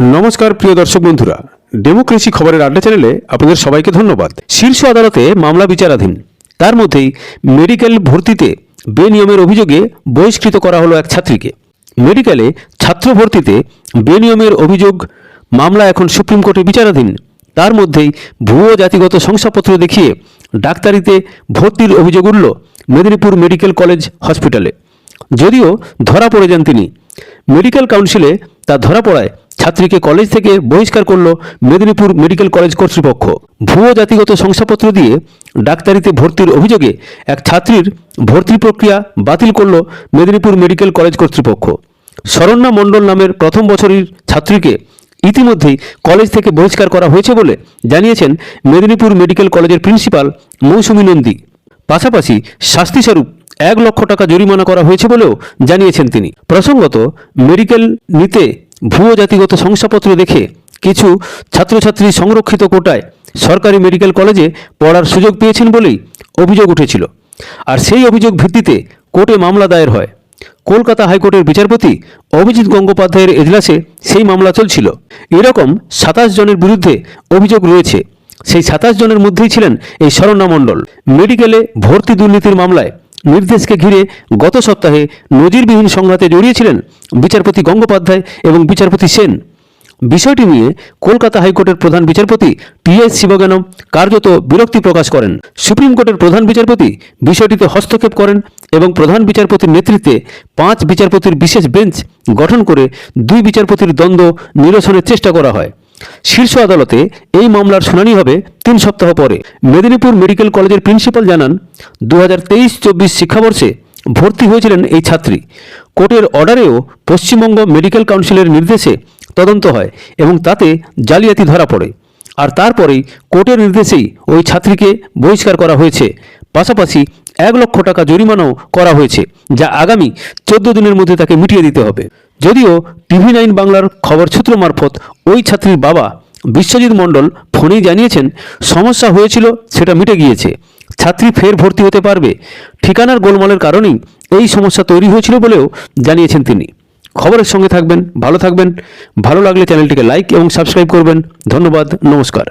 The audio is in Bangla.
নমস্কার, প্রিয় দর্শক বন্ধুরা। ডেমোক্রেসি খবরের আড্ডা চ্যানেলে আপনাদের সবাইকে ধন্যবাদ। শীর্ষ আদালতে মামলা বিচারাধীন। তার মধ্যেই মেডিকেল ভর্তিতে বেনিয়মের অভিযোগে বহিষ্কৃত করা হলো এক ছাত্রীকে। মেডিকেলে ছাত্র ভর্তিতে বেনিয়মের অভিযোগ মামলা এখন সুপ্রিম কোর্টে বিচারাধীন। তার মধ্যেই ভুয়ো জাতিগত শংসাপত্র দেখিয়ে ডাক্তারিতে ভর্তির অভিযোগ উঠল মেদিনীপুর মেডিকেল কলেজ হসপিটালে। যদিও ধরা পড়ে যান তিনি। মেডিকেল কাউন্সিলে তা ধরা পড়ায় ছাত্রীকে কলেজ থেকে বহিষ্কার করল মেদিনীপুর মেডিকেল কলেজ কর্তৃপক্ষ। ভুয়ো জাতিগত শংসাপত্র দিয়ে ডাক্তারিতে ভর্তির অভিযোগে এক ছাত্রীর ভর্তি প্রক্রিয়া বাতিল করল মেদিনীপুর মেডিকেল কলেজ কর্তৃপক্ষ। শরণ্যা মণ্ডল নামের প্রথম বছরের ছাত্রীকে ইতিমধ্যেই কলেজ থেকে বহিষ্কার করা হয়েছে বলে জানিয়েছেন মেদিনীপুর মেডিকেল কলেজের প্রিন্সিপাল মৌসুমী নন্দী। পাশাপাশি শাস্তিস্বরূপ এক লক্ষ টাকা জরিমানা করা হয়েছে বলেও জানিয়েছেন তিনি। প্রসঙ্গত মেডিকেল নিতে ভুয়ো জাতিগত শংসাপত্র দেখে কিছু ছাত্রছাত্রী সংরক্ষিত কোটায় সরকারি মেডিকেল কলেজে পড়ার সুযোগ পেয়েছেন বলেই অভিযোগ উঠেছিল। আর সেই অভিযোগ ভিত্তিতে কোর্টে মামলা দায়ের হয়। কলকাতা হাইকোর্টের বিচারপতি অভিজিৎ গঙ্গোপাধ্যায়ের এজলাসে সেই মামলা চলছিল। এরকম সাতাশ জনের বিরুদ্ধে অভিযোগ রয়েছে। সেই সাতাশ জনের মধ্যেই ছিলেন এই শরণ্যা মণ্ডল। মেডিকেলে ভর্তি দুর্নীতির মামলায় নির্দেশকে ঘিরে গত সপ্তাহে নজিরবিহীন সংঘাতে জড়িয়েছিলেন বিচারপতি গঙ্গোপাধ্যায় এবং বিচারপতি সেন। বিষয়টি নিয়ে কলকাতা হাইকোর্টের প্রধান বিচারপতি টি এস শিবজ্ঞানম কার্যত বিরক্তি প্রকাশ করেন। সুপ্রিম কোর্টের প্রধান বিচারপতি বিষয়টিতে হস্তক্ষেপ করেন এবং প্রধান বিচারপতির নেতৃত্বে পাঁচ বিচারপতির বিশেষ বেঞ্চ গঠন করে দুই বিচারপতির দ্বন্দ্ব নিরসনের চেষ্টা করা হয়। শীর্ষ আদালতে এই মামলার শুনানি হবে তিন সপ্তাহ পরে। মেদিনীপুর মেডিকেল কলেজের প্রিন্সিপাল জানান দু হাজার তেইশ চব্বিশ শিক্ষাবর্ষে ভর্তি হয়েছিলেন এই ছাত্রী। কোর্টের অর্ডারেও পশ্চিমবঙ্গ মেডিকেল কাউন্সিলের নির্দেশে তদন্ত হয় এবং তাতে জালিয়াতি ধরা পড়ে। আর তারপরেই কোর্টের নির্দেশেই ওই ছাত্রীকে বহিষ্কার করা হয়েছে। পাশাপাশি এক লক্ষ টাকা জরিমানাও করা হয়েছে, যা আগামী চোদ্দ দিনের মধ্যে তাকে মিটিয়ে দিতে হবে। যদিও টিভি নাইন বাংলার খবর সূত্র মারফত ওই ছাত্রীর বাবা বিশ্বজিৎ মণ্ডল ফোনেই জানিয়েছেন, সমস্যা হয়েছিল, সেটা মিটে গিয়েছে। ছাত্রী ফের ভর্তি হতে পারবে। ঠিকানার গোলমালের কারণেই এই সমস্যা তৈরি হয়েছিল বলেও জানিয়েছেন তিনি। খবরের সঙ্গে থাকবেন, ভালো থাকবেন। ভালো লাগলে চ্যানেলটিকে লাইক এবং সাবস্ক্রাইব করবেন। ধন্যবাদ, নমস্কার।